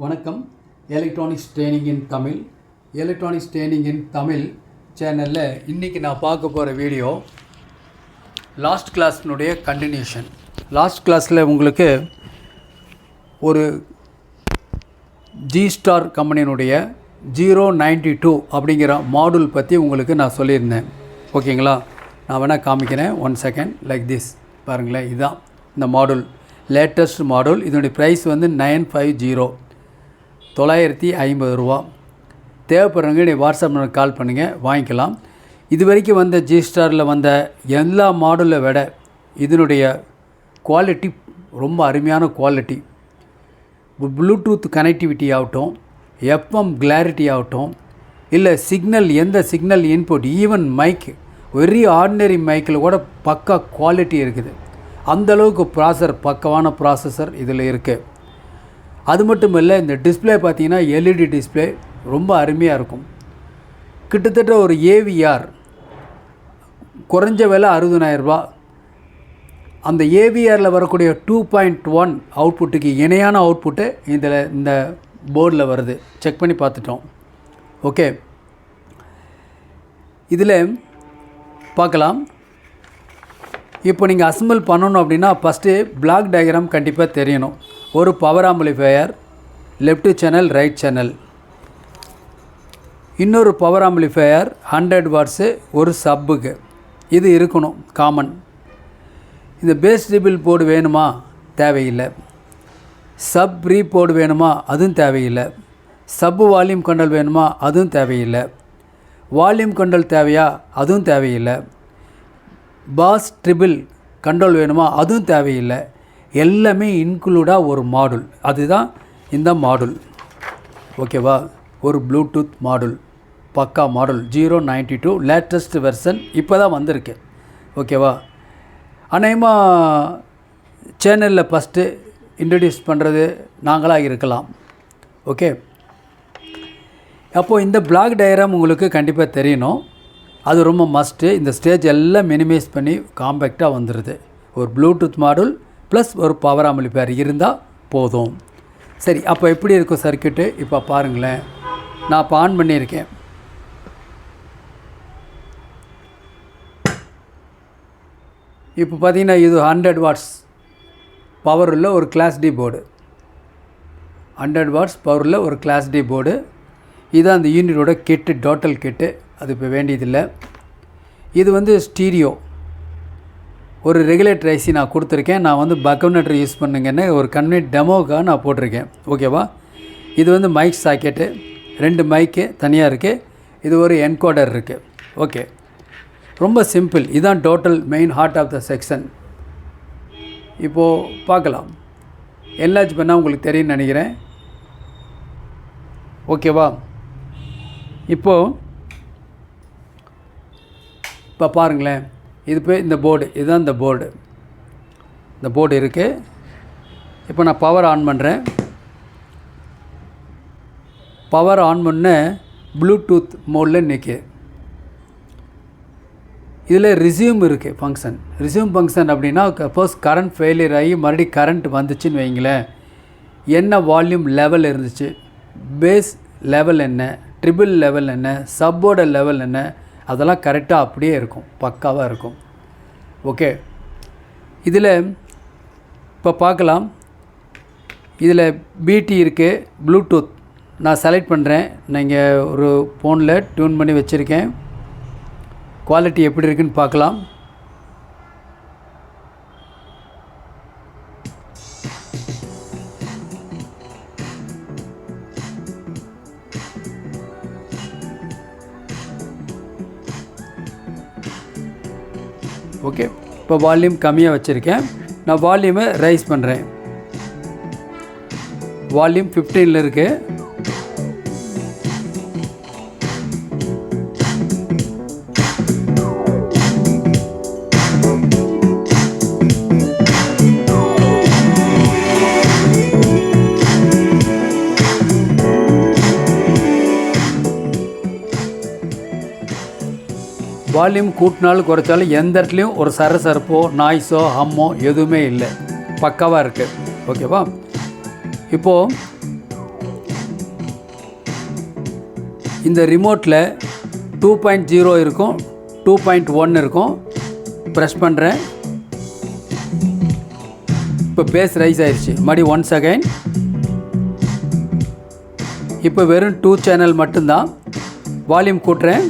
வணக்கம். Electronics training in Tamil electronics training in Tamil சேனலில் இன்றைக்கி நான் பார்க்க போகிற வீடியோ லாஸ்ட் கிளாஸ்னுடைய கண்டினியூஷன் லாஸ்ட் கிளாஸில் உங்களுக்கு ஒரு ஜி ஸ்டார் கம்பெனியினுடைய ஜீரோ நைன்டி டூ அப்படிங்கிற மாடல் பற்றி உங்களுக்கு நான் சொல்லியிருந்தேன். ஓகேங்களா? நான் வேணால் காமிக்கிறேன். ஒன் செகண்ட் லைக் திஸ் பாருங்களேன். இதுதான் இந்த மாடல் லேட்டஸ்ட் மாடல் இதனுடைய ப்ரைஸ் வந்து நைன் ஃபைவ் ஜீரோ தொள்ளாயிரத்தி ஐம்பது ரூபா. தேவைப்படுறவங்க நீ வாட்ஸ்அப் நம்பர் கால் பண்ணுங்கள் வாங்கிக்கலாம். இது வரைக்கும் வந்த ஜி ஸ்டாரில் வந்த எல்லா மாடலை விட இதனுடைய குவாலிட்டி ரொம்ப அருமையான குவாலிட்டி ப்ளூடூத் கனெக்டிவிட்டி ஆகட்டும் எஃப்எம் கிளாரிட்டி ஆகட்டும் இல்லை சிக்னல் எந்த signal input even mic very ordinary மைக்கில் கூட பக்கா குவாலிட்டி இருக்குது. அந்தளவுக்கு ப்ராசர் பக்கவான ப்ராசஸர் இதில் இருக்குது அது மட்டும் இல்லை இந்த டிஸ்பிளே பார்த்தீங்கன்னா எல்இடி டிஸ்பிளே ரொம்ப அருமையாக இருக்கும். கிட்டத்தட்ட ஒரு ஏவிஆர் குறைஞ்ச விலை அறுபதனாயிரரூபா அந்த ஏவிஆரில் வரக்கூடிய டூ பாயிண்ட் ஒன் அவுட்புட்டுக்கு இணையான அவுட்புட்டு இதில் இந்த போர்டில் வருது. செக் பண்ணி பார்த்துட்டோம். ஓகே இதில் பார்க்கலாம். இப்போ நீங்கள் அசம்பிள் பண்ணணும் அப்படின்னா ஃபஸ்ட்டு பிளாக் டயக்ராம் கண்டிப்பாக தெரியணும். ஒரு power amplifier left channel right channel இன்னொரு பவர் ஆம்பிளிஃபையர் ஹண்ட்ரட் வாட்ஸு ஒரு சப்புக்கு இது இருக்கணும் காமன் இந்த பேஸ் ட்ரிபிள் போர்டு வேணுமா? தேவையில்லை. சப் ப்ரீ போர்டு வேணுமா? அதுவும் தேவையில்லை. சப்பு வால்யூம் கண்டல் வேணுமா? அதுவும் தேவையில்லை. வால்யூம் கண்டல் தேவையா? அதுவும் தேவையில்லை. பாஸ் ட்ரிபிள் கண்ட்ரோல் வேணுமா? அதுவும் தேவையில்லை. எல்லாமே இன்க்ளூடாக ஒரு மாடுல் அதுதான் இந்த மாடுல் ஓகேவா ஒரு ப்ளூடூத் மாடுல் பக்கா model zero ninety two latest version இப்போ தான் வந்திருக்கு ஓகேவா அநேகமாக சேனலில் ஃபஸ்ட்டு இன்ட்ரடியூஸ் பண்ணுறது நாங்களாக இருக்கலாம். ஓகே அப்போது இந்த பிளாக் டயக்ராம் உங்களுக்கு கண்டிப்பாக தெரியணும். அது ரொம்ப மஸ்ட்டு இந்த ஸ்டேஜ் எல்லாம் மினிமைஸ் பண்ணி காம்பேக்டாக வந்துடுது ஒரு ப்ளூடூத் மாடல் ப்ளஸ் ஒரு பவர் ஆம்பிளிஃபையர் இருந்தால் போதும். சரி அப்போ எப்படி இருக்கும் சர்க்கியூட்டு இப்போ பாருங்களேன். நான் இப்போ ஆன் பண்ணியிருக்கேன். இப்போ பார்த்தீங்கன்னா இது ஹண்ட்ரட் வாட்ஸ் பவர் உள்ள ஒரு class D board hundred watts பவரில் ஒரு கிளாஸ் டி போர்டு இதுதான் அந்த யூனிட்டோட கிட்டு டோட்டல் கிட்டு அது இப்போ வேண்டியதில்லை. இது வந்து ஸ்டீரியோ ஒரு ரெகுலேட்டர் ஐசி நான் கொடுத்துருக்கேன். நான் வந்து பக்கவுனேட்டர் யூஸ் பண்ணுங்கன்னு ஒரு கன்வீனியன்ட் டெமோக்காக நான் போட்டிருக்கேன். ஓகேவா இது வந்து மைக் சாக்கெட்டு ரெண்டு மைக்கு தனியாக இருக்குது இது ஒரு என்கோடர் இருக்குது ஓகே ரொம்ப சிம்பிள் இதுதான் total main heart of the section இப்போது பார்க்கலாம். எல்லாச்சும் பண்ணால் உங்களுக்கு தெரியும்னு நினைக்கிறேன். ஓகேவா இப்போது இப்போ பாருங்களேன். இது போய் இந்த போர்டு இதுதான் இந்த போர்டு. இந்த போர்டு இருக்குது இப்போ நான் பவர் ஆன் பண்ணுறேன் பவர் ஆன் பண்ண ப்ளூடூத் மோடில் நிற்கு இதில் ரிசியூம் இருக்குது ஃபங்க்ஷன் ரிசியூம் ஃபங்க்ஷன் அப்படின்னா சப்போஸ் கரண்ட் ஃபெயிலியர் ஆகி மறுபடியும் கரண்ட் வந்துச்சுன்னு வைங்களேன். என்ன வால்யூம் லெவல் இருந்துச்சு? பேஸ் லெவல் என்ன? ட்ரிபிள் லெவல் என்ன? சப்போட லெவல் என்ன? அதெல்லாம் கரெக்டாக அப்படியே இருக்கும் பக்காவாக இருக்கும். ஓகே. இதில் இப்போ பார்க்கலாம் இதில் பிடி இருக்குது ப்ளூடூத் நான் செலக்ட் பண்ணுறேன் நீங்கள் ஒரு ஃபோனில் டியூன் பண்ணி வச்சுருக்கேன். குவாலிட்டி எப்படி இருக்குன்னு பார்க்கலாம் ஓகே இப்போ வால்யூம் கம்மியாக வச்சுருக்கேன். நான் வால்யூமை ரைஸ் பண்ணுறேன் வால்யூம் ஃபிஃப்டீனில் இருக்குது வால்யூம் கூட்டினாலும் குறைச்சாலும் எந்த இடத்துலையும் ஒரு சரசரப்போ நாய்ஸோ ஹம்மோ எதுவுமே இல்லை. பக்காவாக இருக்குது ஓகேவா? இப்போது இந்த ரிமோட்டில் டூ பாயிண்ட் ஜீரோ இருக்கும் டூ பாயிண்ட் ஒன் இருக்கும். ப்ரெஸ் பண்ணுறேன் இப்போ பேஸ் ரைஸ் ஆயிடுச்சு மறுபடி ஒன் செகண்ட் இப்போ வெறும் டூ சேனல் மட்டும்தான். வால்யூம் கூட்டுறேன்.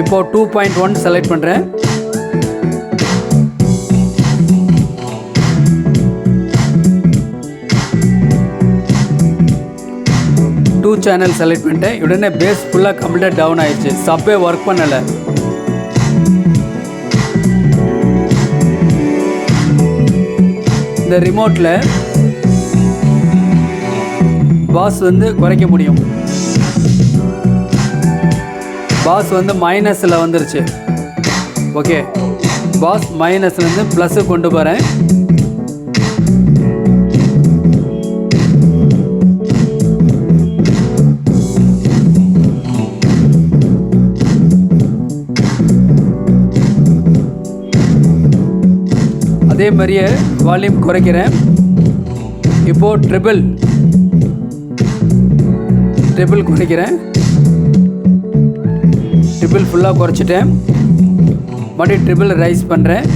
இப்போ டூ பாயிண்ட் ஒன் செலக்ட் பண்ணுறேன் டூ சேனல் செலக்ட் பண்ணிட்டேன். உடனே பேஸ் ஃபுல்லாக கம்ப்ளீட்டாக டவுன் ஆயிடுச்சு. சப்பே ஒர்க் பண்ணலை. இந்த ரிமோட்டில் பாஸ் வந்து குறைக்க முடியும். பாஸ் வந்து மைனஸில் வந்துருச்சு. ஓகே பாஸ் மைனஸ்லேருந்து ப்ளஸ்ஸு கொண்டு போகிறேன் அதே மாதிரியே வால்யூம் குறைக்கிறேன். இப்போது ட்ரிபிள் ட்ரிபிள் குறைக்கிறேன். ட்ரிபிள் ஃபுல்லாக குறைச்சிட்டேன். மறுபடியும் ட்ரிபிள் ரைஸ் பண்ணுறேன்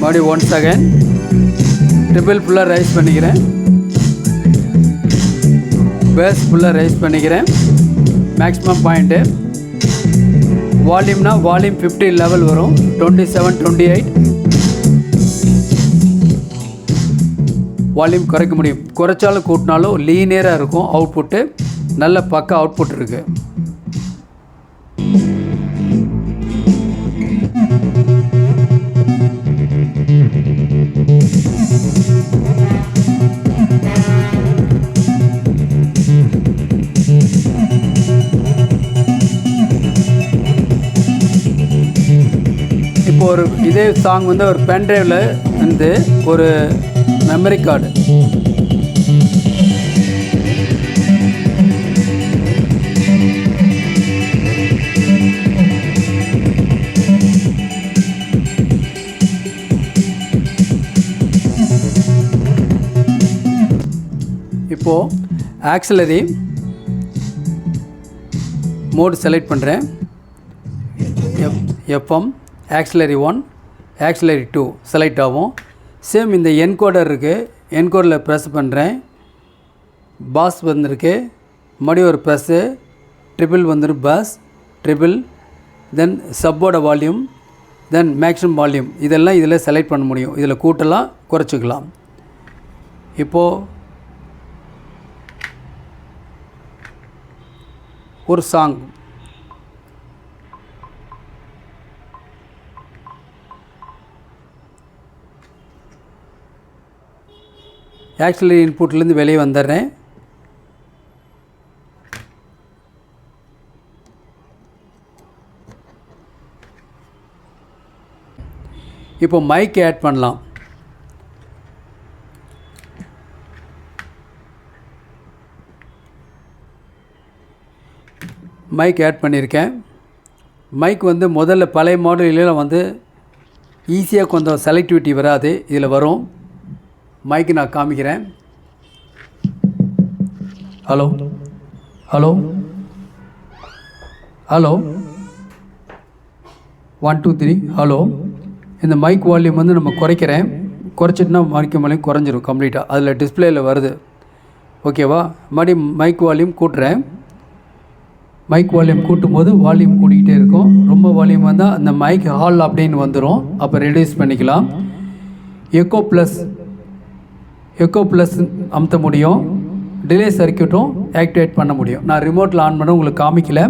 மறுபடியும் ஒன் செகண்ட் ட்ரிபிள் ஃபுல்லாக ரைஸ் பண்ணிக்கிறேன். பேஸ் ஃபுல்லாக ரைஸ் பண்ணிக்கிறேன். மேக்ஸிமம் பாயிண்ட்டு வால்யூம்னா வால்யூம் ஃபிஃப்டி லெவல் வரும். Twenty seven twenty eight volume குறைக்க முடியும். குறைச்சாலும் கூட்டினாலும் லீனியராக இருக்கும். அவுட்புட்டு நல்ல பக்க அவுட்புட் இருக்குது இப்போ ஒரு இதே சாங் வந்து ஒரு பென்ட்ரைவில் வந்து ஒரு மெமரி கார்டு இப்போது ஆக்சிலரி மோடு செலக்ட் பண்ணுறேன் F FM auxiliary one auxiliary two select ஆகும். சேம் இந்த என்கோடர் இருக்குது என்கோடரில் ப்ரெஸ் பண்ணுறேன் பாஸ் வந்திருக்கு. மறுபடியும் ஒரு ப்ரெஸ்ஸு ட்ரிபிள் வந்துடும் பாஸ் ட்ரிபிள் தென் சப்போட வால்யூம் தென் மேக்ஸிமம் வால்யூம் இதெல்லாம் இதில் செலக்ட் பண்ண முடியும். இதில் கூட்டலாம் குறைச்சிக்கலாம். இப்போது ஒரு சாங் ஆக்சுவலி இன்புட்லேருந்து வெளியே வந்துடுறேன். இப்போ மைக் ஆட் பண்ணலாம். மைக் ஆட் பண்ணியிருக்கேன். மைக் வந்து முதல்ல பழைய மாடலில் வந்து ஈஸியாக கொஞ்சம் செலக்டிவிட்டி வராது. இதில் வரும். மைக்கு நான் காமிக்கிறேன். Hello hello hello one two three hello இந்த மைக் வால்யூம் வந்து நம்ம குறைக்கிறேன். குறைச்சிட்டுனா மறைக்க மலையும் குறைஞ்சிரும் கம்ப்ளீட்டாக அதில் டிஸ்பிளேயில் வருது. ஓகேவா மறுபடியும் மைக் வால்யூம் கூட்டுறேன். மைக் வால்யூம் கூட்டும் போது வால்யூம் கூட்டிக்கிட்டே இருக்கும். ரொம்ப வால்யூம் வந்தால் அந்த மைக் ஹால் அப்படின்னு வந்துடும் அப்போ ரெடியூஸ் பண்ணிக்கலாம். எக்கோ ப்ளஸ் எக்கோ ப்ளஸ் அமுத்த முடியும். டிலே சர்க்கியூட்டும் ஆக்டிவேட் பண்ண முடியும். நான் ரிமோட்டில் ஆன் பண்ண உங்களுக்கு காமிக்கல.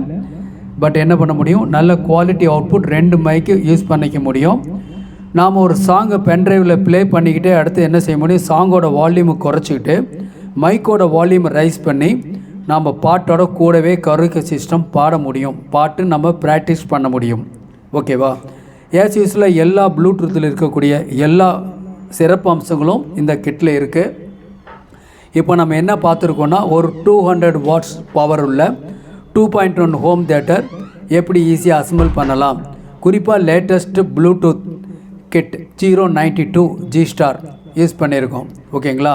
பட் என்ன பண்ண முடியும்? நல்ல குவாலிட்டி அவுட்புட் ரெண்டு மைக்கு யூஸ் பண்ணிக்க முடியும். நாம் ஒரு சாங்கை பென்ட்ரைவில் ப்ளே பண்ணிக்கிட்டே அடுத்து என்ன செய்ய முடியும்? சாங்கோட வால்யூமை குறைச்சிக்கிட்டு மைக்கோட வால்யூமை ரைஸ் பண்ணி நாம் பாட்டோட கூடவே கருக்க சிஸ்டம் பாட முடியும். பாட்டு நம்ம ப்ராக்டிஸ் பண்ண முடியும். ஓகேவா ஏசியூஸில் எல்லா ப்ளூடூத்தில் இருக்கக்கூடிய எல்லா சிறப்பு அம்சங்களும் இந்த கிட்டில் இருக்குது இப்போ நம்ம என்ன பார்த்துருக்கோன்னா ஒரு டூ ஹண்ட்ரட் வாட்ஸ் பவர் உள்ள two point one home theatre எப்படி ஈஸியாக அசம்பிள் பண்ணலாம்? குறிப்பாக latest Bluetooth kit zero ninety two G star use பண்ணியிருக்கோம். ஓகேங்களா?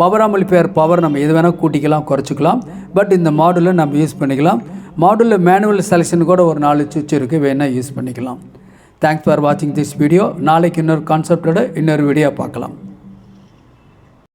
பவர் ஆம்பிளிஃபையர் பவர் நம்ம எது வேணால் கூட்டிக்கலாம் குறைச்சிக்கலாம். பட் இந்த மாடுலை நம்ம யூஸ் பண்ணிக்கலாம். மாடுலில் மேனுவல் செலெக்ஷன் கூட ஒரு நாலு சுவிட்ச் இருக்குது வேணால் யூஸ் பண்ணிக்கலாம். தேங்க்ஸ் ஃபார் வாட்சிங் திஸ் வீடியோ நாளைக்கு இன்னொரு கான்செப்டோட இன்னொரு வீடியோ பார்க்கலாம்.